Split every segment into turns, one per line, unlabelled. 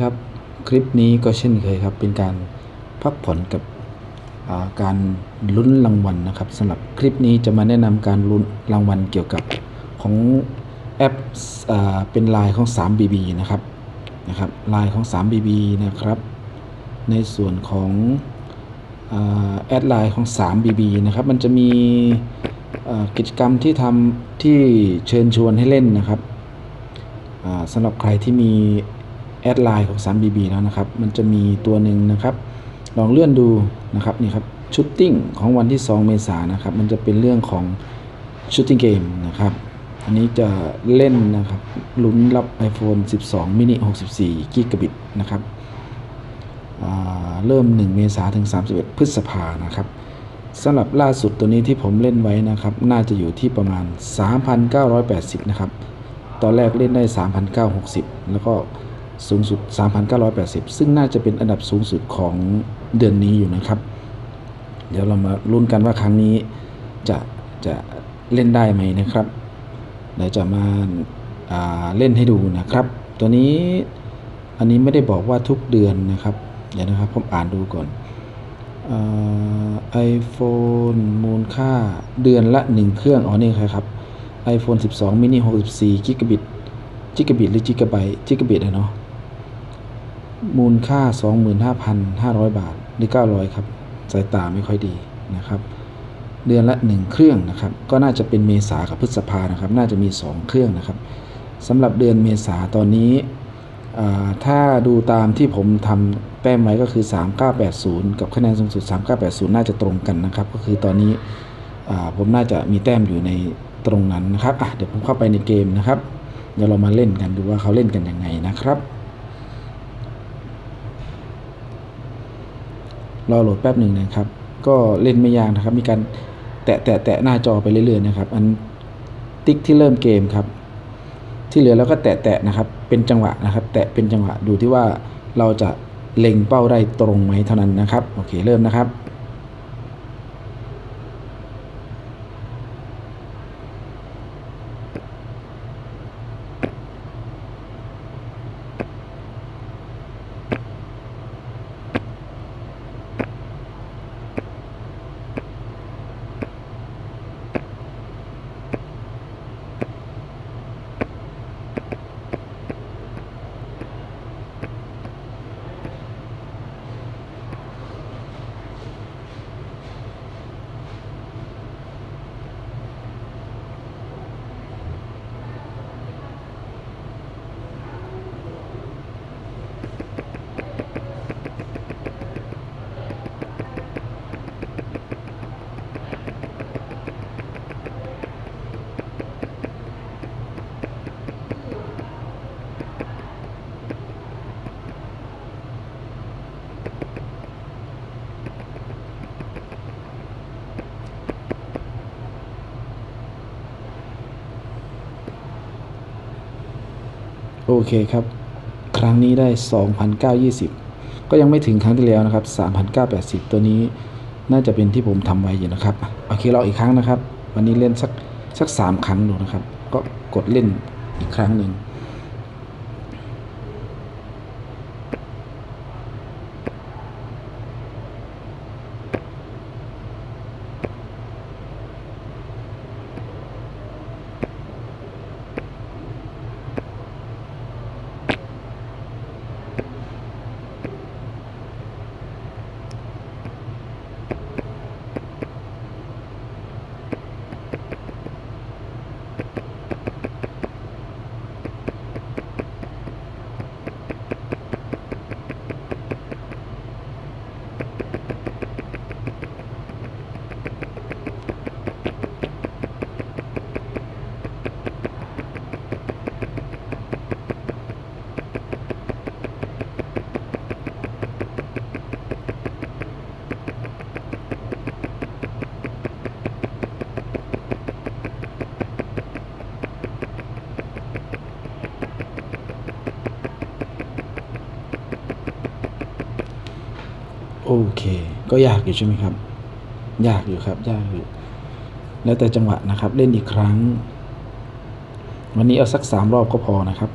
ครับคลิปนี้ก็เช่นเคยครับ เป็นการพักผ่อนกับาการลุ้นรางวัลนะครับสำหรับคลิปนี้จะมาแนะนำการลุ้นรางวัลเกี่ยวกับของแอปอเป็นลายของ 3BB นะครับนะครับลายของ 3BB นะครับ ในส่วนของแอดไลน์ของ 3BB นะครับ มันจะมีกิจกรรมที่ทำที่เชิญชวนให้เล่นนะครับสำหรับใครที่มี ดไลน์ของ 3BB แล้วนะครับ มันจะมีตัวหนึ่งนะครับ ลองเลื่อนดูนะครับนี่ครับชุดติ้งของวันที่ 2 เมษายนนะครับ มันจะเป็นเรื่องของชุดติ้งเกมนะครับ อันนี้จะเล่นนะครับลุ้นรับ iPhone 12 mini 64 กิกะบิตนะครับเริ่ม 1 เมษายนถึง 31 พฤษภานะครับสำหรับล่าสุดตัวนี้ที่ผมเล่นไว้นะครับ น่าจะอยู่ที่ประมาณ 3,980 นะครับ ตอนแรกเล่นได้ 3,960 แล้วก็ สูงสุด 3,980 ซึ่งน่าจะเป็นอันดับสูงสุดของเดือนนี้อยู่นะครับ เดี๋ยวเรามาลุ้นกันว่าครั้งนี้จะจะเล่นได้ไหมนะครับ เดี๋ยวจะมาาเล่นให้ดูนะครับ ตัวนี้อันนี้ไม่ได้บอกว่าทุกเดือนนะครับ เดี๋ยวนะครับผมอ่านดูก่อนไอโฟนมูลค่าเดือนละ 1 เครื่อง อ๋อ นี่ครับ iPhone 12 mini 64 กิกะบิตกิกะบิตหรือกิกะไบต์กิกะบิตอะเนาะ มูลค่า 25,500 บาทหรือ 900 ครับ สายตาไม่ค่อยดีนะครับ เดือนละ 1 เครื่องนะครับ ก็น่าจะเป็นเมษากับพฤษภานะครับ น่าจะมี 2 เครื่องนะครับสำหรับเดือนเมษาตอนนี้ ถ้าดูตามที่ผมทำแต้มไว้ก็คือ 3980 กับคะแนนสูงสุด 3980 น่าจะตรงกันนะครับ ก็คือตอนนี้ผมน่าจะมีแต้มอยู่ในตรงนั้นนะครับเดี๋ยวผมเข้าไปในเกมนะครับ เดี๋ยวเรามาเล่นกันดูว่าเขาเล่นกันยังไงนะครับ รอโหลดแป๊บหนึ่งนะครับ ก็เล่นไม่ยากนะครับ มีการแตะแตะแตะหน้าจอไปเรื่อยๆนะครับ อันติ๊กที่เริ่มเกมครับ ที่เหลือเราก็แตะแตะนะครับ เป็นจังหวะนะครับ แตะเป็นจังหวะดูที่ว่าเราจะเล็งเป้าได้ตรงไหมเท่านั้นนะครับ โอเค เริ่มนะครับ โอเคครับ ครั้งนี้ได้ 2,920 ก็ยังไม่ถึงครั้งที่แล้วนะครับ 3,980 ตัวนี้น่าจะเป็นที่ผมทำไว้อยู่นะครับ โอเคเราอีกครั้งนะครับ วันนี้เล่นสักสักสามครั้งดูนะครับ ก็กดเล่นอีกครั้งหนึ่ง โอเค ก็ยากอยู่ใช่ไหมครับ ยากอยู่ครับ ยากอยู่ แล้วแต่จังหวะนะครับ เล่นอีกครั้ง วันนี้เอาสักสามรอบก็พอนะครับ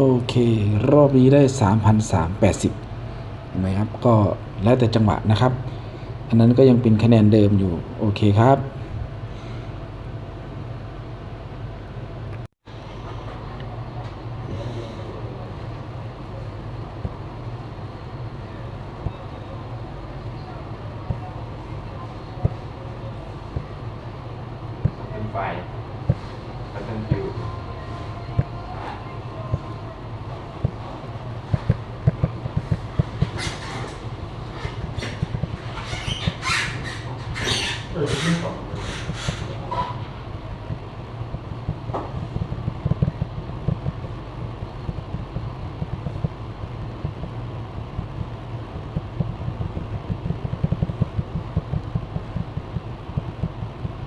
โอเค รอบนี้ได้สามพันสามแปดสิบนะครับ ก็แล้วแต่จังหวะนะครับ อันนั้นก็ยังเป็นคะแนนเดิมอยู่ โอเคครับ
เป็นไฟพัฒนฟิว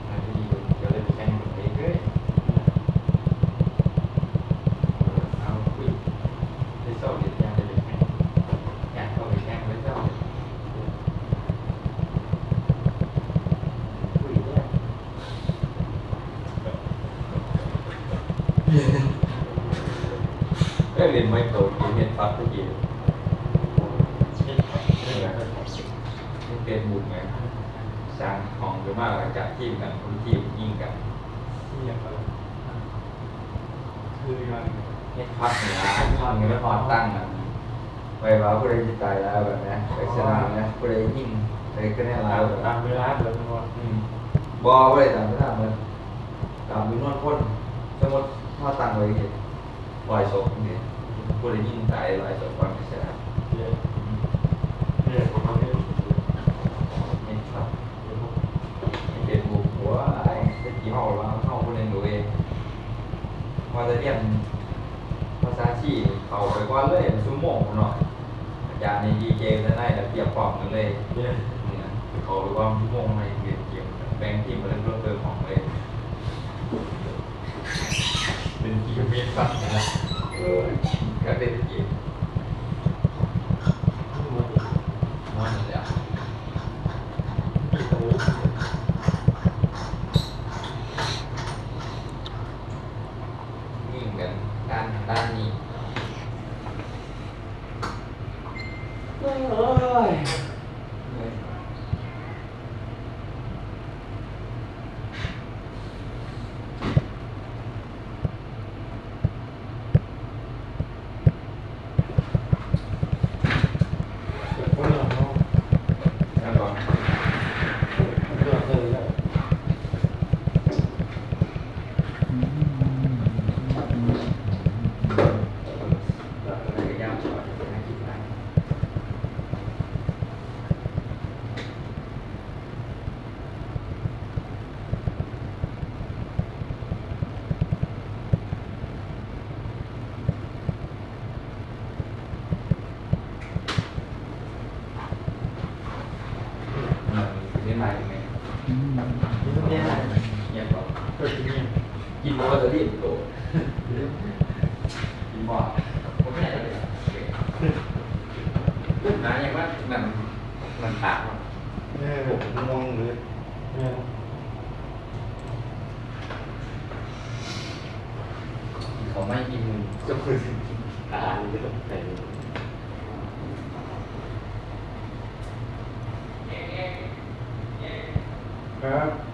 อันนี้เดี๋ยวเลยไปแข่งกับเองเลยเอาคุยได้สอบเรียนยากได้ไปแข่งอยากเข้าไปแข่งเลยเจ้าคุยเนี่ยก็ เรียนไม่โตกินเห็นฟักทุกทีนี่เป็นบุญไงสร้างห้องหรือว่าจากทีมกันคนทีมยิงกัน
ที่ยังไงคือมัน
เฮ็ดพักเหนือพักเหนือพอตั้งอะไปว่าผู้ใดจะตายแล้วแบบนี้ไปชนะนะผู้ใดยิ่งไปก็ได้แล้ว
ตามเวลาเดินวัน
บอผู้ใดตามไม่ทำเลยตามมีนวดพ่นสมมติถ้าตั้งไว้เห็นปล่อยศพเนี่ย ผู้ใดยิ่งตายลอยศพก่อนไปชนะ
เยอะเนี่ยผมทำให้
เฮ็ดพักเฮ็ดบุพัวไอ้เฮ็ดกี่ห้องว่าเข้าผู้ใดหนูเองพอจะเรียนภาษาชีเขาไปก่อนเลยชั่วโมงเนาะอาจารย์ในดีเจจะได้ระเบียบพร้อมกันเลย
เนี่ย
เนี่ยเขาหรือว่าชั่วโมงในเรียนเกมแบ่งที่มาเล่นเพิ่มเติมของเลย
เป็นกิโลเมตรสั้นนะ
เออก็เล่นเกมมันนั่นแหละ
ที่โต
ยิ่งกันด้านด้านนี้เอ้ยเหนื่อย
คนละเนาะ
แล้วก็
เลือกเลยแล้ว
เราก็เลยยากกว่าจะให้คิดได้ เออเรียนมายังไง
นี่ต้องแย่
เงียบก่อน
ก็ที่นี่
กินโมจะรีบโตกินบ่ผมไม่ได้เลยนะ ยังว่ามันมันตาก
เนี่ยผมมองเลยเนี่ย
เขาไม่กินจะคุย
ตาเยอะแต่ครับ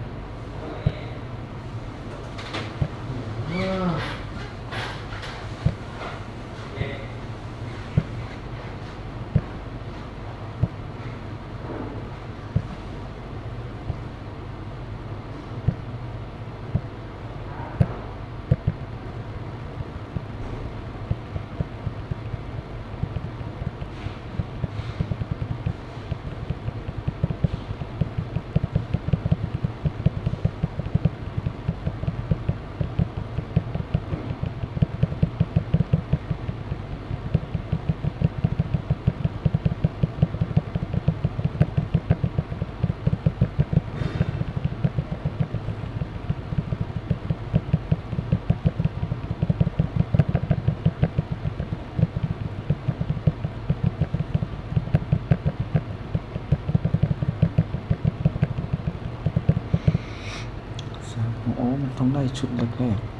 Olay çıplak ha.